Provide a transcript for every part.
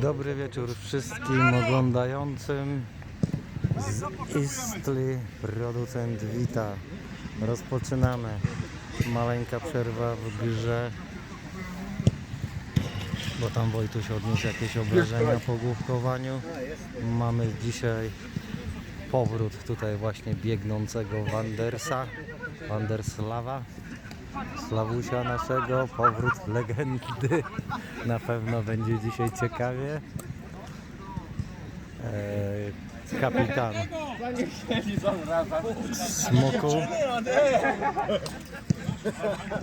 Dobry wieczór wszystkim oglądającym. Z Istli producent wita. Rozpoczynamy. Maleńka przerwa w grze. Bo tam Wojtuś odniósł jakieś obrażenia po główkowaniu. Mamy dzisiaj powrót tutaj właśnie biegnącego Wandersa. Wanderslawa. Slawusia naszego, powrót legendy. Na pewno będzie dzisiaj ciekawie. Eee, kapitan Smoku.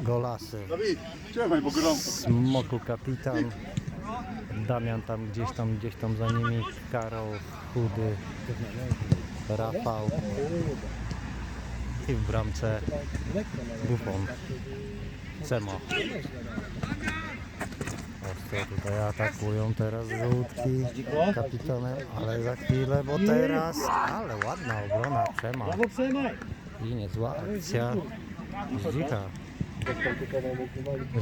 Golasy. Smoku kapitan. Damian tam gdzieś tam, gdzieś tam za nimi. Karol, Chudy, Rafał. I w bramce Buffon. Semo. Ostro tutaj atakują teraz żółtki kapitanem, ale za chwilę, bo teraz, ale ładna obrona Przema i niezła akcja Zdzika.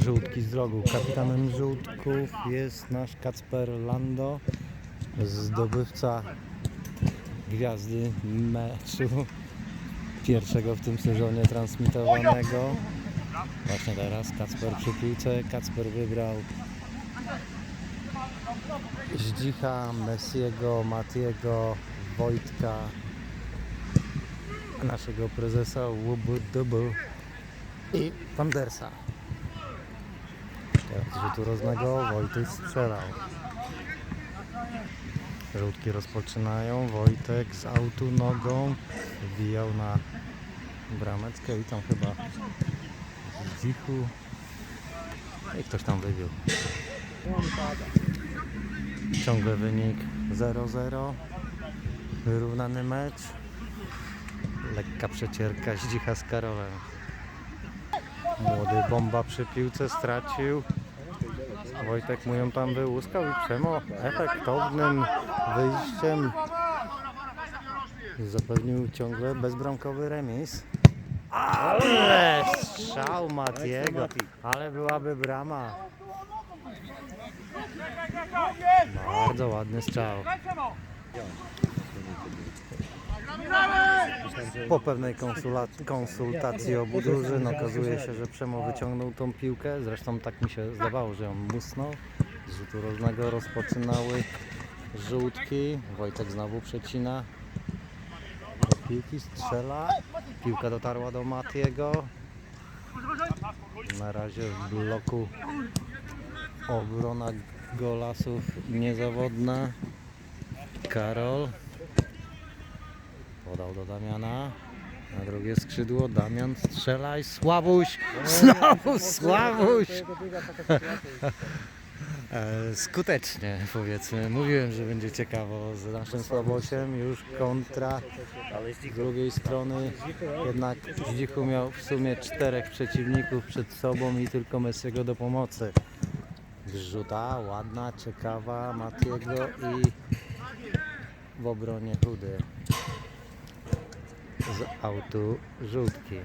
Żółtki z rogu. Kapitanem żółtków jest nasz Kacper Lando, zdobywca gwiazdy meczu pierwszego w tym sezonie transmitowanego. Właśnie teraz Kacper przy piłce. Kacper wybrał Zdzicha, Messiego, Matiego, Wojtka, naszego prezesa Łubu Dubu i Wandersa. Teraz rzutu rożnego Wojtek strzelał. Żółtki rozpoczynają. Wojtek z autu nogą wbijał na brameczkę i tam chyba z dzichu. I ktoś tam wybił. Ciągle wynik 0-0. Wyrównany mecz. Lekka przecierka Zdzicha z Karolem. Młody bomba przy piłce stracił. Wojtek mu ją tam wyłuskał i Przemo efektownym wyjściem zapewnił ciągle bezbramkowy remis. Ale strzał Matiego, ale byłaby brama. Bardzo ładny strzał. Po pewnej konsultacji obu drużyn okazuje się, że Przemo wyciągnął tą piłkę. Zresztą tak mi się zdawało, że ją musnął. Z rzutu rożnego rozpoczynały żółtki. Wojtek znowu przecina. Do piłki strzela. Piłka dotarła do Matiego. Na razie w bloku obrona golasów niezawodna. Karol podał do Damiana. Na drugie skrzydło Damian strzelaj. Sławuś! Znowu Sławuś! E, Skutecznie powiedzmy. Mówiłem, że będzie ciekawo z naszym Słabosiem. Już kontra z drugiej strony. Jednak Zdzichu miał w sumie czterech przeciwników przed sobą i tylko Messiego do pomocy. Wrzuta ładna, ciekawa Matiego i w obronie chudy z autu żółtki.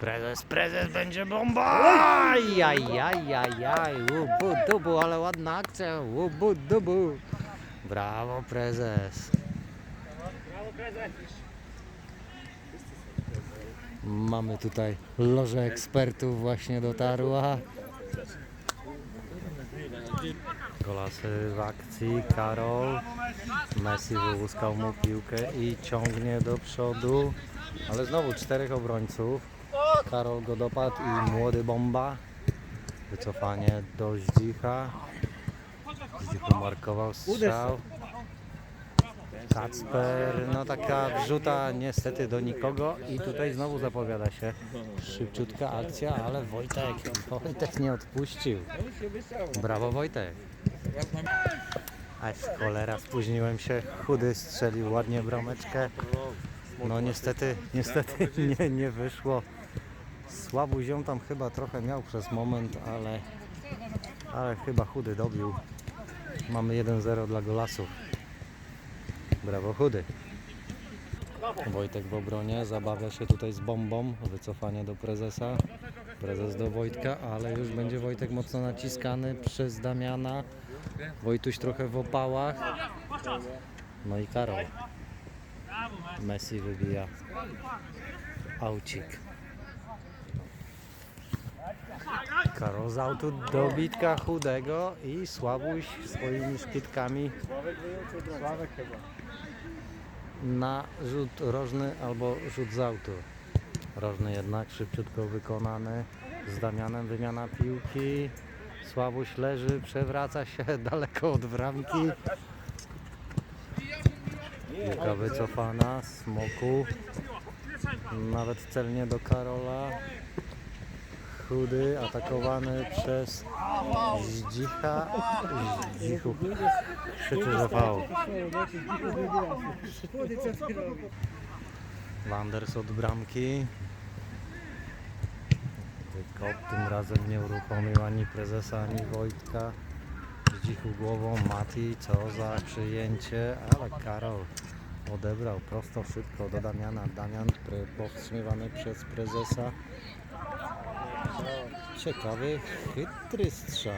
Prezes, prezes będzie bomba! Ajajajajaj, łubu dubu, ale ładna akcja, łubu dubu. Brawo prezes. Mamy tutaj lożę ekspertów właśnie dotarła. Golasy w akcji, Karol. Messi wyłuskał mu piłkę i ciągnie do przodu. Ale znowu czterech obrońców. Karol go dopadł i młody bomba. Wycofanie do Zdzicha. Zdzichu markował strzał. Kacper, no taka wrzuta niestety do nikogo i tutaj znowu zapowiada się szybciutka akcja, ale Wojtek, Wojtek nie odpuścił. Brawo Wojtek. Aż cholera, spóźniłem się, chudy strzelił ładnie brameczkę. No niestety, niestety nie, nie wyszło. Słabu ziom tam chyba trochę miał przez moment, ale, ale chyba chudy dobił. Mamy 1-0 dla golasów. Brawo chudy. Wojtek w obronie, zabawia się tutaj z bombą, wycofanie do prezesa. Prezes do Wojtka, ale już będzie Wojtek mocno naciskany przez Damiana. Wojtuś trochę w opałach. No i Karol. Messi wybija aucik. Karol z autu dobitka chudego i Słabuś swoimi szkitkami na rzut rożny albo rzut z autu. Rożny jednak szybciutko wykonany. Z Damianem wymiana piłki. Słabuś leży, przewraca się daleko od bramki. Piłka wycofana, smoku. Nawet celnie do Karola. Chudy, atakowany przez Zdzicha. Zdzichu krzyczy, że faul. Wanders od bramki. Wykop tym razem nie uruchomił ani prezesa, ani Wojtka. Zdzichu głową Mati, co za przyjęcie, ale Karol odebrał prosto, szybko do Damiana. Damian powstrzymywany przez prezesa. Ciekawy, chytry strzał.